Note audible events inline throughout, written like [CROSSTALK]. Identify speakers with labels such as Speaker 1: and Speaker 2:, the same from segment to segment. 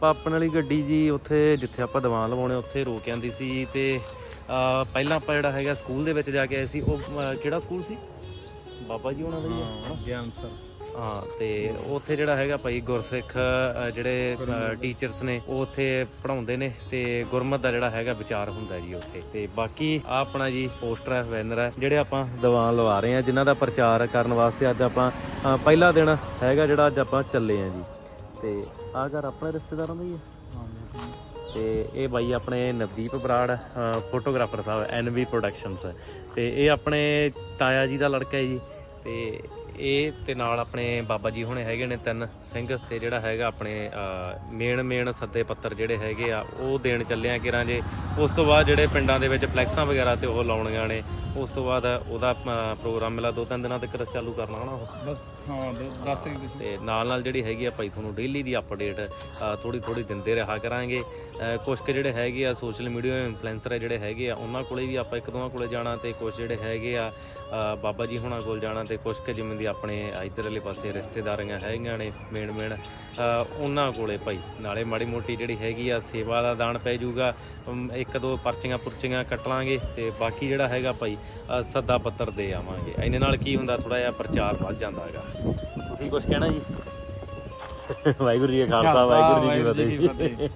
Speaker 1: ਪਾਪਨ ਵਾਲੀ ਗੱਡੀ ਜੀ ਉੱਥੇ ਜਿੱਥੇ ਆਪਾਂ ਦੀਵਾਨ ਲਵਾਉਣੇ ਉੱਥੇ ਰੋਕ ਆਂਦੀ ਸੀ ਤੇ ਪਹਿਲਾਂ ਆਪਾਂ ਜਿਹੜਾ ਹੈਗਾ ਸਕੂਲ ਦੇ ਵਿੱਚ ਜਾ ਕੇ ਆਏ ਸੀ ਉਹ ਕਿਹੜਾ ਸਕੂਲ ਸੀ? ਬਾਬਾ ਜੀ ਉਹਨਾਂ ਦਾ ਹੀ ਹੈ
Speaker 2: ਗਿਆਨ ਸਰ।
Speaker 1: ਹਾਂ ਤੇ ਉੱਥੇ ਜਿਹੜਾ ਹੈਗਾ ਭਾਈ ਗੁਰਸਿੱਖ ਜਿਹੜੇ ਟੀਚਰਸ ਨੇ ਉਹ ਉੱਥੇ ਪੜਾਉਂਦੇ ਨੇ ਤੇ ਗੁਰਮਤ ਦਾ ਜਿਹੜਾ ਹੈਗਾ ਵਿਚਾਰ ਹੁੰਦਾ ਜੀ ਉੱਥੇ। ਤੇ ਬਾਕੀ ਆ ਆਪਣਾ ਜੀ ਪੋਸਟਰ ਹੈ ਬੈਨਰ ਹੈ ਜਿਹੜੇ ਆਪਾਂ ਦੀਵਾਨ ਲਵਾ ਰਹੇ ਆ ਜਿਨ੍ਹਾਂ ਦਾ ਪ੍ਰਚਾਰ ਕਰਨ ਵਾਸਤੇ ਅੱਜ ਆਪਾਂ ਪਹਿਲਾ ਦਿਨ ਹੈਗਾ ਜਿਹੜਾ ਅੱਜ ਆਪਾਂ ਚੱਲੇ ਆ ਜੀ। ਤੇ ਆਹ ਘਰ ਆਪਣੇ ਰਿਸ਼ਤੇਦਾਰਾਂ ਦਾ ਹੀ ਹੈ। ਤੇ ਇਹ ਬਾਈ ਆਪਣੇ ਨਵਦੀਪ ਬਰਾੜ ਫੋਟੋਗ੍ਰਾਫਰ ਸਾਹਿਬ ਐਨਵੀ ਪ੍ਰੋਡਕਸ਼ਨਸ ਤੇ ਇਹ ਆਪਣੇ ਤਾਇਆ ਜੀ ਦਾ ਲੜਕਾ ਹੈ ਜੀ। ਤੇ ਇਹ ਤੇ ਨਾਲ ਆਪਣੇ ਬਾਬਾ ਜੀ ਹੁਣੇ ਹੈਗੇ ਨੇ ਤਿੰਨ ਸਿੰਘ ਤੇ ਜਿਹੜਾ ਹੈਗਾ ਆਪਣੇ ਮੇਨ ਮੇਨ ਸੱਦੇ ਪੱਤਰ ਜਿਹੜੇ ਹੈਗੇ ਆ ਉਹ ਦੇਣ ਚੱਲੇ ਆ ਕਿਰਾਂ ਜੇ। ਉਸ ਤੋਂ ਬਾਅਦ ਜਿਹੜੇ ਪਿੰਡਾਂ ਦੇ ਵਿੱਚ ਫਲੈਕਸਾਂ ਵਗੈਰਾ ਤੇ ਉਹ ਲਾਉਣੀਆਂ ਨੇ ਉਸ ਤੋਂ ਬਾਅਦ ਉਹਦਾ ਪ੍ਰੋਗਰਾਮ ਮਿਲਾ ਦੋ ਤਿੰਨ ਦਿਨਾਂ ਤੱਕ ਚਾਲੂ ਕਰਨਾ ਹੋਣਾ ਉਹ।
Speaker 2: ਬਸ ਹਾਂ 10 ਤਰੀਕ ਦੀ
Speaker 1: ਤੇ ਨਾਲ ਨਾਲ ਜਿਹੜੀ ਹੈਗੀ ਆ ਭਾਈ ਤੁਹਾਨੂੰ ਡੇਲੀ ਦੀ ਅਪਡੇਟ ਥੋੜੀ ਥੋੜੀ ਦਿੰਦੇ ਰਹਾ ਕਰਾਂਗੇ। ਕੁਛ ਕੁ ਜਿਹੜੇ ਹੈਗੇ ਆ ਸੋਸ਼ਲ ਮੀਡੀਆ ਇਨਫਲੂਐਂਸਰ ਜਿਹੜੇ ਹੈਗੇ ਆ ਉਹਨਾਂ ਕੋਲੇ ਵੀ ਆਪਾਂ ਇੱਕ ਦੋਵਾਂ ਕੋਲੇ ਜਾਣਾ ਤੇ ਕੁਛ ਜਿਹੜੇ ਹੈਗੇ ਆ ਬਾਬਾ ਜੀ ਹੁਣਾਂ ਕੋਲ ਜਾਣਾ ਤੇ ਕੁਛ ਕੁ ਜਿਵੇਂ ਦੀ ਆਪਣੇ ਇਧਰ ਵਾਲੇ ਪਾਸੇ ਰਿਸ਼ਤੇਦਾਰੀਆਂ ਹੈਗੀਆਂ ਨੇ ਮੇਨ ਮੇਨ ਉਹਨਾਂ ਕੋਲੇ ਭਾਈ। ਨਾਲੇ ਮਾੜੀ ਮੋਟੀ ਜਿਹੜੀ ਹੈਗੀ ਆ ਸੇਵਾ ਦਾ ਦਾਨ ਪੈ ਜਾਊਗਾ। ਅਮ, ਇੱਕ ਦੋ ਪਰਚੀਆਂ ਪੁਰਚੀਆਂ ਕੱਟ ਲਾਂਗੇ ਤੇ ਬਾਕੀ ਜਿਹੜਾ ਹੈਗਾ ਭਾਈ ਸੱਦਾ ਪੱਤਰ ਦੇ ਆਵਾਂਗੇ। ਇਹਨੇ ਨਾਲ ਕੀ ਹੁੰਦਾ ਥੋੜਾ ਜਿਹਾ ਪ੍ਰਚਾਰ ਵੱਧ ਜਾਂਦਾ ਹੈਗਾ। ਤੁਸੀਂ ਕੁਝ ਕਹਿਣਾ ਜੀ? ਵਾਹਿਗੁਰੂ ਜੀ ਕਾ ਖਾਲਸਾ ਵਾਹਿਗੁਰੂ ਜੀ ਕੀ ਫਤਿਹ ਜੀ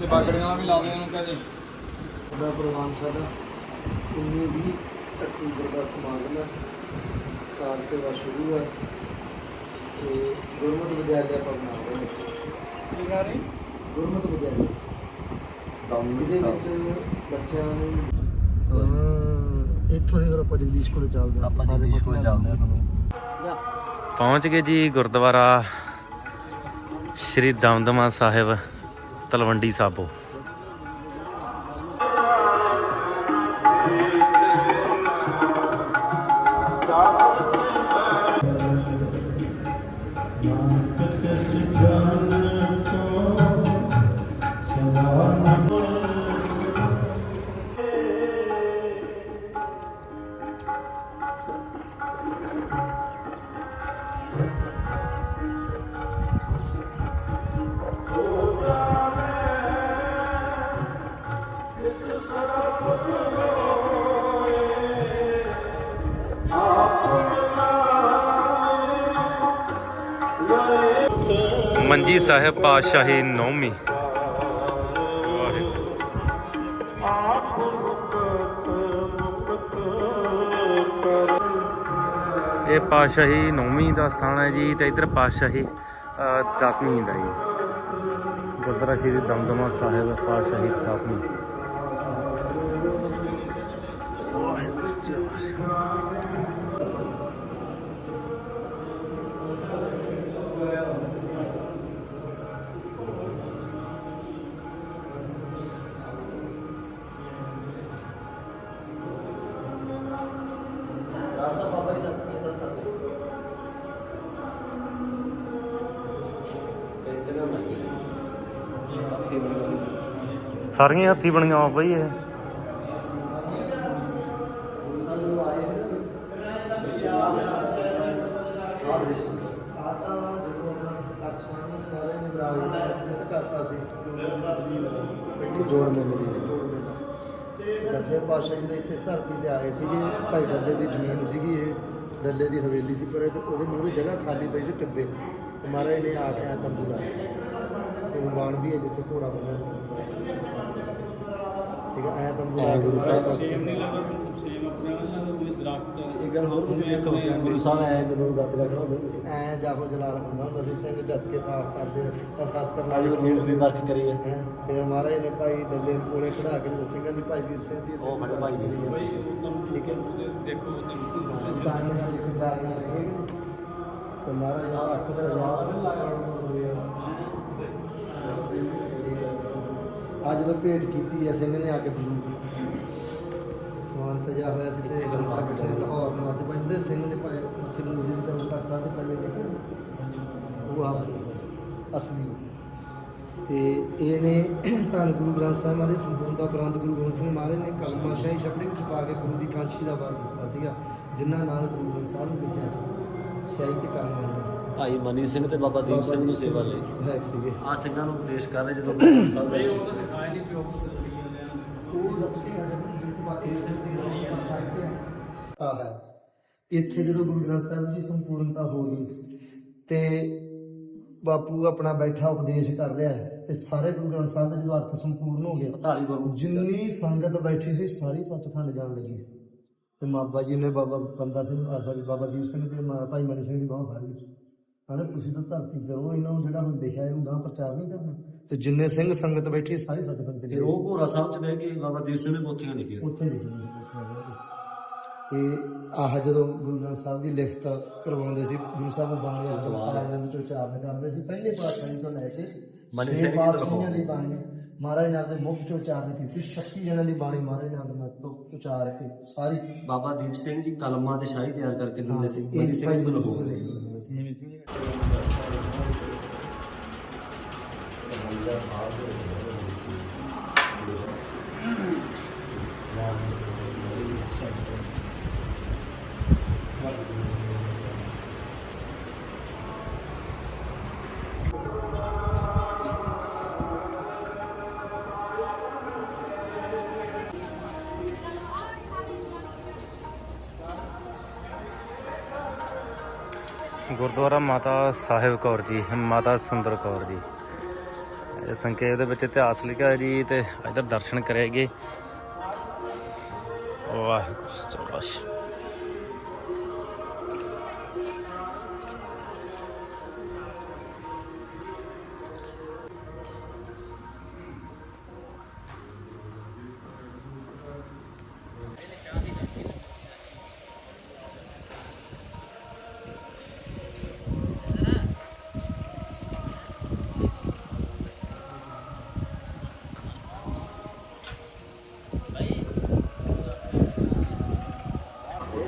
Speaker 2: ਤੇ ਬਾਗੜੀਆਂ ਵੀ ਲਾ ਦੇ ਉਹਨੂੰ ਕਹਦੇ
Speaker 3: ਦਾ ਪ੍ਰੋਗਰਾਮ ਸਾਡਾ। 19 20 ਅਕਤੂਬਰ ਦਾ ਸਮਾਗਮ ਹੈ। ਕਾਰ ਸੇਵਾ ਸ਼ੁਰੂ ਹੈ। ਤੇ ਗੁਰਮਤਿ ਵਿਦਿਆਲਿਆ ਰਹੇ ਹਾਂ।
Speaker 2: ਰਹੀ?
Speaker 3: ਗੁਰਮਤਿ ਵਿਦਿਆਲਿਆ। ਜਿਹਦੇ ਵਿੱਚ ਬੱਚਿਆਂ ਨੂੰ ਇੱਥੋਂ ਫਿਰ ਆਪਾਂ ਜਗਦੀਸ਼ ਕੋਲੇ ਚੱਲਦੇ ਹਾਂ ਆਪਾਂ ਜਗਦੀਸ਼ ਕੋਲੇ ਚੱਲਦੇ ਹਾਂ ਤੁਹਾਨੂੰ।
Speaker 1: ਪਹੁੰਚ ਗਏ ਜੀ ਗੁਰਦੁਆਰਾ ਸ਼੍ਰੀ ਦਮਦਮਾ ਸਾਹਿਬ ਤਲਵੰਡੀ ਸਾਬੋ। ਮੰਜੀ ਸਾਹਿਬ ਪਾਤਸ਼ਾਹੀ ਨੌਵੀਂ। ਇਹ ਪਾਤਸ਼ਾਹੀ ਨੌਵੀਂ ਦਾ ਸਥਾਨ ਹੈ ਜੀ ਤੇ ਇਧਰ ਪਾਤਸ਼ਾਹੀ ਦਸਵੀਂ ਦਾ ਜੀ। ਗੁਰਦੁਆਰਾ ਸ਼੍ਰੀ ਦਮਦਮਾ ਸਾਹਿਬ ਪਾਤਸ਼ਾਹੀ ਦਸਵੀਂ। ਵਾਹਿਗੁਰੂ ਜੀ ਸਾਰੀਆਂ ਹੱਥੀ ਬਣੀਆਂ ਆ ਬਈ ਇਹ।
Speaker 3: ਜੋੜ ਮੇਲੇ ਦੀ ਜੋੜ ਮੇਲਾ ਦਸਵੇਂ ਪਾਤਸ਼ਾਹ ਜੀ ਦੇ ਇੱਥੇ ਇਸ ਧਰਤੀ ਤੇ ਆਏ ਸੀਗੇ, ਭਾਈ ਡੱਲੇ ਦੀ ਜ਼ਮੀਨ ਸੀਗੀ ਇਹ, ਡੱਲੇ ਦੀ ਹਵੇਲੀ ਸੀ, ਪਰ ਇਹ ਤੇ ਉਹਦੇ ਮੂਹਰੇ ਜਗ੍ਹਾ ਖਾਲੀ ਪਈ ਸੀ ਟਿੱਬੇ। ਮਹਾਰਾਜ ਨੇ ਆ ਕੇ ਆ ਤੰਬੂ ਲਾਇਆ ਤੇ ਬਾਣ ਵੀ ਹੈ ਜਿੱਥੇ ਘੋੜਾ ਬੰਨਿਆ ਠੀਕ ਹੈ ਐ ਤੰਬੂ ਲਾ ਕੇ ਗੁਰੂ ਸਾਹਿਬ।
Speaker 2: ਸੇਮ ਨਹੀਂ ਲੱਗਦਾ ਸੇਮ ਆਪਣੇ ਨਾਲ ਦਾ ਕੋਈ ਦਰਖਤ
Speaker 3: ਇਹ ਗੱਲ ਹੋਰ ਤੁਸੀਂ ਦੇਖੋ ਗੁਰੂ ਸਾਹਿਬ ਐ ਜਦੋਂ ਗੱਤ ਰੱਖਣਾ ਹੁੰਦਾ ਐ ਜਾਫੋ ਜਲਾਲ ਹੁੰਦਾ ਹੁੰਦਾ ਸੀ ਸਿੰਘ ਗੱਤ ਕੇ ਸਾਫ਼ ਕਰਦੇ ਤਾਂ ਸ਼ਸਤਰ ਨਾਲ ਹੀ ਦੀ ਵਰਖ ਕਰੀ ਹੈ। ਫਿਰ ਮਹਾਰਾਜ ਨੇ ਭਾਈ ਡੱਲੇ ਨੂੰ ਕੋਲੇ ਖੜਾ ਕੇ ਜਦੋਂ ਸਿੰਘਾਂ ਦੀ ਭਾਈ ਵੀਰ ਸਿੰਘ ਦੀ ਉਹ ਖੜੇ ਭਾਈ ਵੀਰ ਸਿੰਘ। ਠੀਕ ਹੈ।
Speaker 2: ਦੇਖੋ
Speaker 3: ਇੱਕ ਰਹੇ ਤੇ ਮਹਾਰਾਜ ਦਾ ਅੱਖ ਦਾ ਜਵਾਬ ਅੱਜ ਜਦੋਂ ਭੇਟ ਕੀਤੀ ਹੈ ਸਿੰਘ ਨੇ ਆ ਕੇ ਸਮਾਨ ਸਜਾ ਹੋਇਆ ਸੀ ਤੇ ਸੰਤਾਂ ਬਿਠਾਏ ਲਾਹੌਰ ਨਿਵਾਸੀ ਪੰਜਦੇ ਸਿੰਘ ਨੇ ਭਾਈ ਉੱਥੇ ਨੂੰ ਜਿਸ ਦਾ ਤੱਕ ਸਾਡੇ ਪਹਿਲੇ ਦੇਖੇ ਸੀ। ਦੇਖੋ ਆਪ ਅਸਲੀ। ਤੇ ਇਹ ਨੇ ਧੰਨ ਗੁਰੂ ਗ੍ਰੰਥ ਸਾਹਿਬ ਮਹਾਰਾਜ ਸੰਪੂਰਨ ਦਾ ਉਪਰੰਤ ਗੁਰੂ ਗੋਬਿੰਦ ਸਿੰਘ ਮਹਾਰਾਜ ਨੇ ਕਲਮਾ ਸ਼ਾਹੀ ਛਪੜੀ ਵਿੱਚ ਪਾ ਕੇ ਗੁਰੂ ਦੀ ਕਾਂਸ਼ੀ ਦਾ ਵਰ ਦਿੱਤਾ ਸੀਗਾ ਜਿਨ੍ਹਾਂ ਨਾਲ ਗੁਰੂ ਗ੍ਰੰਥ ਸਾਹਿਬ ਨੂੰ ਲਿਖਿਆ ਸੀ। ਸ਼ਾਹੀ ਤੇ ਕਲਮਾ
Speaker 4: ਭਾਈ ਮਨੀ ਸਿੰਘ ਤੇ ਬਾਬਾ ਦੀਪ ਸਿੰਘ ਨੂੰ ਸੇਵਾ ਲਈ।
Speaker 3: ਸਹਾਇਕ ਸੀਗੇ।
Speaker 4: ਆ ਸਿੰਘਾਂ ਨੂੰ ਉਪਦੇਸ਼ ਕਰ ਰਹੇ ਜਦੋਂ [COUGHS] ਸਾਹਿਬ
Speaker 2: ਉਹ ਤਾਂ ਦਿਖਾਇਆ ਨਹੀਂ ਪਿਓ
Speaker 3: ਉਹ ਦੱਸਦੇ ਆ ਦੱਸਦੇ ਆ। ਆ ਹੈ। ਇੱਥੇ ਜਦੋਂ ਗੁਰੂ ਗ੍ਰੰਥ ਸਾਹਿਬ ਦੀ ਸੰਪੂਰਨਤਾ ਹੋ ਗਈ ਤੇ ਬਾਪੂ ਆਪਣਾ ਬੈਠਾ ਉਪਦੇਸ਼ ਕਰ ਰਿਹਾ ਹੈ ਤੇ ਸਾਰੇ ਗੁਰੂ ਗ੍ਰੰਥ ਸਾਹਿਬ ਦੇ ਜਦੋਂ ਅਰਥ ਸੰਪੂਰਨ ਹੋ
Speaker 4: ਬਾਬੂ
Speaker 3: ਜਿੰਨੀ ਸੰਗਤ ਬੈਠੀ ਸੀ ਸਾਰੀ ਸੱਚਖੰਡ ਜਾਣ ਲੱਗੀ। ਸੀ ਤੇ ਮਾਬਾ ਜੀ ਨੇ ਬਾਬਾ ਬੰਦਾ ਸਿੰਘ ਆਸਾ ਜੀ ਬਾਬਾ ਦੀਪ ਸਿੰਘ ਤੇ ਭਾਈ ਮਨੀ ਸਿੰਘ ਦੀ ਬਾਹ ਫੜ ਲਈ। ਕਹਿੰਦੇ ਤੁਸੀਂ ਤਾਂ ਧਰਤੀ ਕਰੋ ਇਹਨਾਂ ਨੂੰ ਜਿਹੜਾ ਹੁਣ ਲਿਖਿਆ ਇਹਨੂੰ ਗਾਂ ਪ੍ਰਚਾਰ ਨਹੀਂ ਕਰਨਾ। ਤੇ ਜਿੰਨੇ ਸਿੰਘ ਸੰਗਤ ਬੈਠੀ ਸਾਰੀ ਸੱਚਖੰਡ ਤੇ
Speaker 4: ਫਿਰ ਉਹ ਭੋਰਾ ਸਾਹਿਬ ਚ ਬਹਿ ਕੇ ਬਾਬਾ ਦੀਪ ਸਿੰਘ ਨੇ ਪੋਥੀਆਂ ਲਿਖੀਆਂ ਸੀ।
Speaker 3: ਉੱਥੇ ਲਿਖੀ ਹੋਈ ਹੈ ਤੇ ਆਹ ਜਦੋਂ ਗੁਰੂ ਗ੍ਰੰਥ ਸਾਹਿਬ ਦੀ ਲਿਖਤ ਕਰਵਾਉਂਦੇ ਸੀ ਗੁਰੂ ਸਾਹਿਬ ਬਾਣੀ ਅਖਬਾਰਾਂ ਦੇ ਵਿੱਚ ਉਚਾਰਨ ਕਰਦੇ ਸੀ ਪਹਿਲੇ ਪਾਤਸ਼ਾਹੀ ਤੋਂ ਲੈ ਕੇ
Speaker 4: ਮਨੀ ਸਿੰਘ ਜੀ ਤੋਂ
Speaker 3: ਪਾਤਸ਼ਾਹੀਆਂ ਦੀ ਬਾਣੀ ਮਹਾਰਾਜ ਨੇ ਆਪਣੇ ਮੁਖ ਚੋਂ ਉਚਾਰਨ ਕੀਤੀ 36 ਜਣਾਂ ਦੀ ਬਾਣੀ ਮਹਾਰਾਜ ਨੇ ਆਪਣੇ ਮੁਖ ਤੋਂ ਉਚਾਰ ਕੇ ਸਾਰੀ।
Speaker 4: ਬਾਬਾ ਦੀਪ ਸਿੰਘ ਜੀ ਕਲਮਾਂ ਤੇ ਸ਼ਾਹੀ ਤਿਆਰ ਕਰਕੇ ਦਿੰਦੇ ਸੀ ਮਨੀ ਸਿੰਘ
Speaker 3: ਭਾਈ
Speaker 4: ਨੂੰ।
Speaker 3: ਗੁਰੂ
Speaker 4: ਲਹੋ
Speaker 1: ਗੁਰਦੁਆਰਾ ਮਾਤਾ ਸਾਹਿਬ ਕੌਰ ਜੀ, ਮਾਤਾ ਸੁੰਦਰ ਕੌਰ ਜੀ। ਇਹ ਸੰਖੇਪ ਦੇ ਵਿੱਚ ਇਤਿਹਾਸ ਲਿਖਿਆ ਜੀ ਤੇ ਇਧਰ ਦਰਸ਼ਨ ਕਰੇਗੇ ਵਾਹਿਗੁਰੂ ਸਤਿ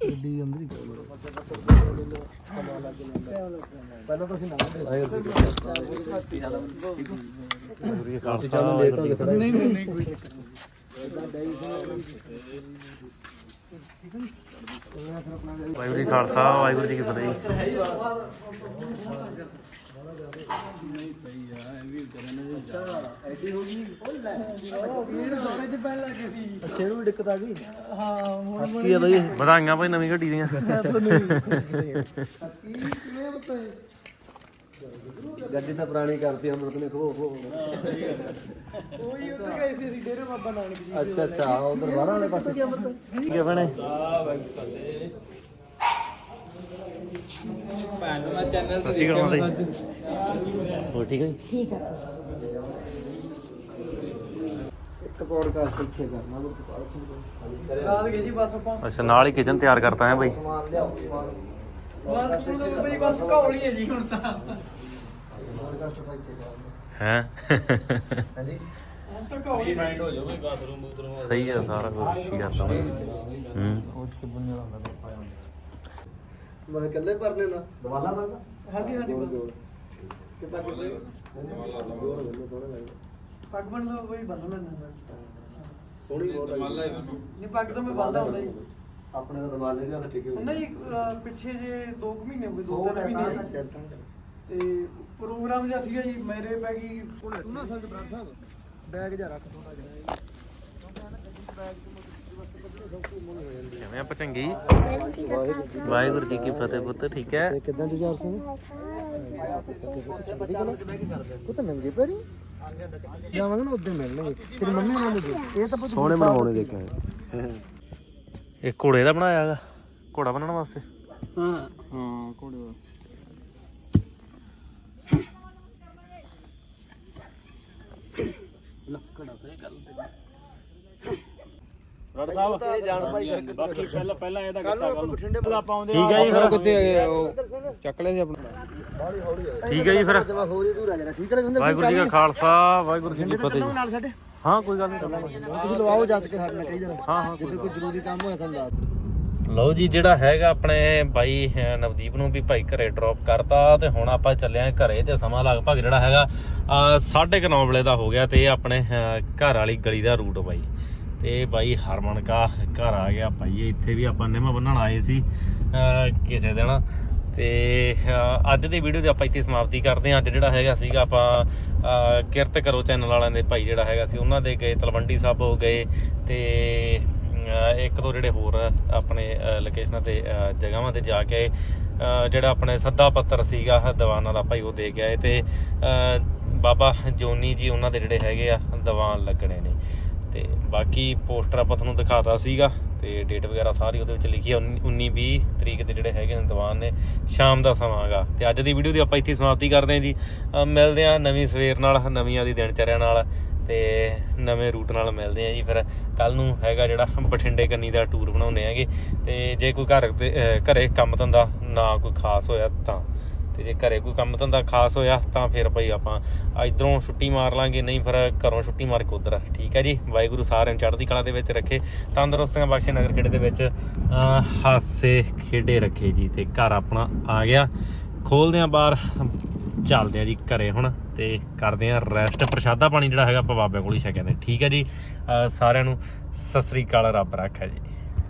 Speaker 3: ਗੱਡੀ ਅੰਦਰ ਹੀ ਪਹਿਲਾਂ ਤਾਂ ਅਸੀਂ ਨਾ।
Speaker 2: ਨਹੀਂ ਨਹੀਂ ਨਹੀਂ ਕੋਈ
Speaker 1: ਵਾਹਿਗੁਰੂ ਜੀ ਖਾਲਸਾ ਵਾਹਿਗੁਰੂ ਜੀ ਕੀ ਫਤਿਹ। ਜੀ
Speaker 3: ਅੱਛੇ ਨੂੰ ਵੀ ਦਿੱਕਤ ਆ ਗਈ? ਹਾਂ ਹੁਣ ਕੀ ਆ ਬਈ?
Speaker 1: ਵਧਾਈਆਂ ਭਾਈ ਨਵੀਂ ਗੱਡੀ ਦੀਆਂ। [LAUGHS]
Speaker 4: ਗੱਡੀ ਤਾਂ ਪੁਰਾਣੀ ਕਰਤੀ ਅੰਮ੍ਰਿਤ ਨੇ ਖੋ ਖੋ।
Speaker 3: ਅੱਛਾ ਅੱਛਾ ਉਧਰ ਬਾਹਰ ਵਾਲੇ ਪਾਸੇ।
Speaker 1: ਠੀਕ ਹੈ ਭੈਣੇ
Speaker 2: ਭੈਣ ਦਾ ਚੈਨਲ
Speaker 1: ਸਤਿ ਸ਼੍ਰੀ ਅਕਾਲ ਮਾਤਾ ਜੀ। ਹੋਰ ਠੀਕ ਹੈ ਜੀ?
Speaker 5: ਠੀਕ ਹੈ
Speaker 3: ਇੱਕ ਪੋਡਕਾਸਟ ਇੱਥੇ ਕਰਨਾ ਗੁਰਪਾਲ ਸਿੰਘ ਕੋਲ।
Speaker 2: ਰਾਤ ਗਏ ਜੀ ਬਸ ਆਪਾਂ।
Speaker 1: ਅੱਛਾ ਨਾਲ ਹੀ ਕਿਚਨ ਤਿਆਰ ਕਰਤਾ ਹੈ ਭਾਈ
Speaker 3: ਸਮਾਨ ਲਿਆਓ ਸਮਾਨ।
Speaker 2: ਬਸ ਤੂੰ ਬਈ ਬਸ ਘੌਲੀ ਹੈ ਜੀ ਹੁਣ ਤਾਂ।
Speaker 3: ਪੋਡਕਾਸਟ ਭਾਈ ਇੱਥੇ ਕਰਨਾ
Speaker 1: ਹੈ?
Speaker 3: ਹਾਂਜੀ?
Speaker 2: ਹੁਣ ਤਾਂ ਘੌਲੀ ਮਾਈਂਡ ਹੋ ਜਾਊਗਾ ਬਾਥਰੂਮ ਬੂਥਰੂਮ
Speaker 1: ਸਹੀ ਹੈ ਸਾਰਾ ਕੁਝ ਠੀਕ ਕਰਤਾ ਹੂੰ।
Speaker 3: ਮੈਂ ਇਕੱਲੇ ਭਰਨੇ ਨਾ।
Speaker 4: ਦਵਾਲਾ ਬੰਦਾ
Speaker 2: ਹਾਂਜੀ ਹਾਂਜੀ।
Speaker 3: ਕਿ ਪੱਗ ਦੇ ਜੋਰ ਬੰਦੇ ਸੋਹਣੇ ਲੱਗਦੇ
Speaker 2: ਪੱਗ ਬਣ ਲਓ ਬਈ ਬੰਨ ਲੈਣਾ
Speaker 3: ਸੋਹਣੀ ਬਹੁਤ ਆਈ।
Speaker 2: ਨਹੀਂ ਪੱਗ ਤਾਂ ਮੈਂ ਬੰਨਦਾ ਹੁੰਦਾ ਜੀ
Speaker 4: ਆਪਣੇ ਦਾ ਦਵਾਲੇ ਜਿਹਾ ਠੀਕ ਹੈ
Speaker 2: ਨਹੀਂ ਅਹ ਪਿੱਛੇ ਜੇ 2 ਮਹੀਨੇ ਹੋ ਗਏ 2
Speaker 3: ਉਹ
Speaker 2: ਤਿੰਨ ਮਹੀਨੇ।
Speaker 3: ਨਾ ਸਿਰ ਤਾਂ
Speaker 2: ਤੇ ਪ੍ਰੋਗਰਾਮ ਜਿਹਾ ਸੀਗਾ ਜੀ ਮੇਰੇ ਪੈ ਗਈ
Speaker 3: ਉਹਨਾਂ ਸੰਗ ਬਰਾੜ ਸਾਹਿਬ। ਬੈਗ ਜਾ ਰੱਖ ਥੋੜਾ ਜਿਹਾ
Speaker 1: ਕਿਵੇਂ ਆ ਪਚੰਗੀ
Speaker 3: ਵਾਹਿਗੁਰੂ
Speaker 1: ਜੀ ਕੀ ਫਤਿਹ ਪੁੱਤ ਠੀਕ ਹੈ?
Speaker 3: ਤੇ ਕਿਦਾਂ ਜੁਝਾਰ ਸਿੰਘ? ਉਹ ਤਾਂ ਨੰਗੇ ਪੈਰੀ? ਜਾਵਾਂਗੇ ਨਾ ਉਦੋਂ ਮਿਲਣਗੇ ਤੇਰੀ ਮੰਮੀ ਨਾਲ ਮਿਲ ਇਹ ਤਾਂ ਪੁੱਤ
Speaker 4: ਸੋਹਣੇ ਬਣਵਾਉਣੇ ਦੇਖਿਆ
Speaker 1: ਇਹ। ਘੋੜੇ ਦਾ ਬਣਾਇਆ ਹੈਗਾ? ਘੋੜਾ ਬਣਾਉਣ ਵਾਸਤੇ?
Speaker 2: ਹਾਂ। ਹਾਂ ਕੋੜੇ
Speaker 4: ਲੱਕੜਾ ਤੇ ਗੱਲ
Speaker 3: ਰੜ ਸਾਹਿਬ ਇਹ ਜਾਣ ਭਾਈ
Speaker 2: ਬਾਕੀ ਪਹਿਲਾਂ ਪਹਿਲਾਂ ਇਹਦਾ
Speaker 3: ਕੱਲ ਨੂੰ ਆਪਾਂ ਬਠਿੰਡੇ
Speaker 2: ਆਪਾਂ ਆਉਂਦੇ
Speaker 1: ਠੀਕ ਹੈ ਜੀ ਫਿਰ
Speaker 2: ਕਿੱਥੇ
Speaker 3: ਉਹ
Speaker 2: ਚੱਕ ਲਿਆ ਸੀ ਆਪਣਾ
Speaker 3: ਹੌਲੀ ਹੌਲੀ।
Speaker 1: ਠੀਕ ਹੈ ਜੀ ਫਿਰ।
Speaker 3: ਜਮਾ ਹੋਰ ਹੀ ਦੂਰ ਆ ਜਰਾ। ਠੀਕ ਹੈ ਰਵਿੰਦਰ ਸਿੰਘ
Speaker 1: ਵਾਹਿਗੁਰੂ ਜੀ ਕਾ ਖਾਲਸਾ ਵਾਹਿਗੁਰੂ ਜੀ ਕੀ ਫਤਿਹ।
Speaker 3: ਚੱਲੋ ਨਾਲ ਸਾਡੇ?
Speaker 1: ਹਾਂ ਕੋਈ ਗੱਲ ਨਹੀਂ
Speaker 3: ਤੁਸੀਂ ਲਵਾਓ ਜੱਜ ਕੇ ਸਾਡੇ ਨਾਲ ਕਹੀ ਜਰਾ
Speaker 1: ਹਾਂ ਹਾਂ
Speaker 3: ਕੋਈ ਜ਼ਰੂਰੀ ਕੰਮ ਹੋਇਆ ਤੁਹਾਨੂੰ ਦੱਸ
Speaker 1: ਲਓ ਜੀ, ਜਿਹੜਾ ਹੈਗਾ ਆਪਣੇ ਬਾਈ ਨਵਦੀਪ ਨੂੰ ਵੀ ਭਾਈ ਘਰੇ ਡ੍ਰੌਪ ਕਰਤਾ ਤੇ ਹੁਣ ਆਪਾਂ ਚੱਲੇ ਆਂ ਘਰੇ ਤੇ ਸਮਾਂ ਲਗਭਗ ਜਿਹੜਾ ਹੈਗਾ 9:30 ਵਜੇ ਦਾ ਹੋ ਗਿਆ ਤੇ ਆਪਣੇ ਘਰ ਵਾਲੀ ਗਲੀ ਦਾ ਰੂਟ ਬਾਈ। ਤੇ ਬਾਈ ਹਰਮਨ ਕਾ ਘਰ ਆ ਗਿਆ ਭਾਈ, ਇੱਥੇ ਵੀ ਆਪਾਂ ਨਿਮਾ ਬੰਨਣ ਆਏ ਸੀ ਕਿਸੇ ਦਿਨ। ਤੇ ਅੱਜ ਦੀ ਵੀਡੀਓ ਦੀ ਆਪਾਂ ਇੱਥੇ ਸਮਾਪਤੀ ਕਰਦੇ ਹਾਂ ਅੱਜ ਜਿਹੜਾ ਹੈਗਾ ਸੀਗਾ ਆਪਾਂ ਕਿਰਤ ਕਰੋ ਚੈਨਲ ਵਾਲਿਆਂ ਦੇ ਭਾਈ ਜਿਹੜਾ ਹੈਗਾ ਸੀ, ਉਹਨਾਂ ਦੇ ਗਏ, ਤਲਵੰਡੀ ਸਾਬੋ ਗਏ ਤੇ ਇੱਕ ਤੋਂ ਜਿਹੜੇ ਹੋਰ ਆਪਣੇ ਲੋਕੇਸ਼ਨਾਂ ਤੇ ਜਗ੍ਹਾਵਾਂ ਤੇ ਜਾ ਕੇ ਜਿਹੜਾ ਆਪਣੇ ਸੱਦਾ ਪੱਤਰ ਸੀਗਾ ਦੀਵਾਨਾਂ ਦਾ ਭਾਈ ਉਹ ਦੇ ਕੇ ਆਏ ਤੇ ਬਾਬਾ ਜੋਨੀ ਜੀ ਉਹਨਾਂ ਦੇ ਜਿਹੜੇ ਹੈਗੇ ਆ ਦੀਵਾਨ ਲੱਗਣੇ ਨੇ। ਤੇ ਬਾਕੀ ਪੋਸਟਰ ਆਪਾਂ ਤੁਹਾਨੂੰ ਦਿਖਾਤਾ ਸੀਗਾ ਤੇ ਡੇਟ ਵਗੈਰਾ ਸਾਰੀ ਉਹਦੇ ਵਿੱਚ ਲਿਖੀ ਆ 19 20 ਤਰੀਕ ਦੇ ਜਿਹੜੇ ਹੈਗੇ ਨੇ ਦੀਵਾਨ ਨੇ, ਸ਼ਾਮ ਦਾ ਸਮਾਂ ਹੈਗਾ ਤੇ ਅੱਜ ਦੀ ਵੀਡੀਓ ਦੀ ਆਪਾਂ ਇੱਥੇ ਸਮਾਪਤੀ ਕਰਦੇ ਹਾਂ ਜੀ। ਮਿਲਦੇ ਹਾਂ ਨਵੀਂ ਸਵੇਰ ਨਾਲ, ਨਵੀਆਂ ਦੀ ਦਿਨਚਰਿਆ ਨਾਲ। ਤੇ ਨਵੇਂ ਰੂਟ ਨਾਲ ਮਿਲਦੇ ਆ ਜੀ। ਫਿਰ ਕੱਲ ਨੂੰ ਹੈਗਾ ਜਿਹੜਾ ਬਠਿੰਡੇ ਕੰਨੀ ਦਾ ਟੂਰ ਬਣਾਉਂਦੇ ਆਂਗੇ। ਤੇ ਜੇ ਕੋਈ ਘਰ ਤੇ ਅਹ ਘਰੇ ਕੰਮ ਧੰਦਾ ਨਾ ਕੋਈ ਖਾਸ ਹੋਇਆ ਤਾਂ। ਤੇ ਜੇ ਘਰੇ ਕੋਈ ਕੰਮ ਧੰਦਾ ਖਾਸ ਹੋਇਆ ਤਾਂ ਫਿਰ ਭਾਈ ਆਪਾਂ ਇਧਰੋਂ ਛੁੱਟੀ ਮਾਰ ਲਾਂਗੇ। ਨਹੀਂ ਫਿਰ ਘਰੋਂ ਛੁੱਟੀ ਮਾਰ ਕੇ ਉਧਰ ਠੀਕ ਹੈ ਜੀ? ਵਾਹਿਗੁਰੂ ਸਾਰਿਆਂ ਨੂੰ ਚੜ੍ਹਦੀ ਕਲਾ ਦੇ ਵਿੱਚ ਰੱਖੇ। ਤੰਦਰੁਸਤੀਆਂ ਬਖਸ਼ੇ ਨਗਰ ਖੇੜੇ ਦੇ ਵਿੱਚ ਹਾਸੇ ਖੇਡੇ ਰੱਖੇ ਜੀ। ਤੇ ਘਰ ਆਪਣਾ ਆ ਗਿਆ। ਖੋਲਦੇ ਆਂ ਬਾਹਰ ਚੱਲਦੇ ਆ ਜੀ ਘਰੇ ਹੁਣ ਤੇ ਕਰਦੇ ਆ ਰੈਸਟ ਪ੍ਰਸ਼ਾਦਾ ਪਾਣੀ ਜਿਹੜਾ ਹੈਗਾ ਆਪਾਂ ਬਾਬਿਆਂ ਕੋਲ ਹੀ ਛਕਿਆ ਨੇ। ਠੀਕ ਹੈ ਜੀ। ਸਾਰਿਆਂ ਨੂੰ ਸਤਿ ਸ੍ਰੀ ਅਕਾਲ, ਰੱਬ ਰੱਖਾ ਜੀ।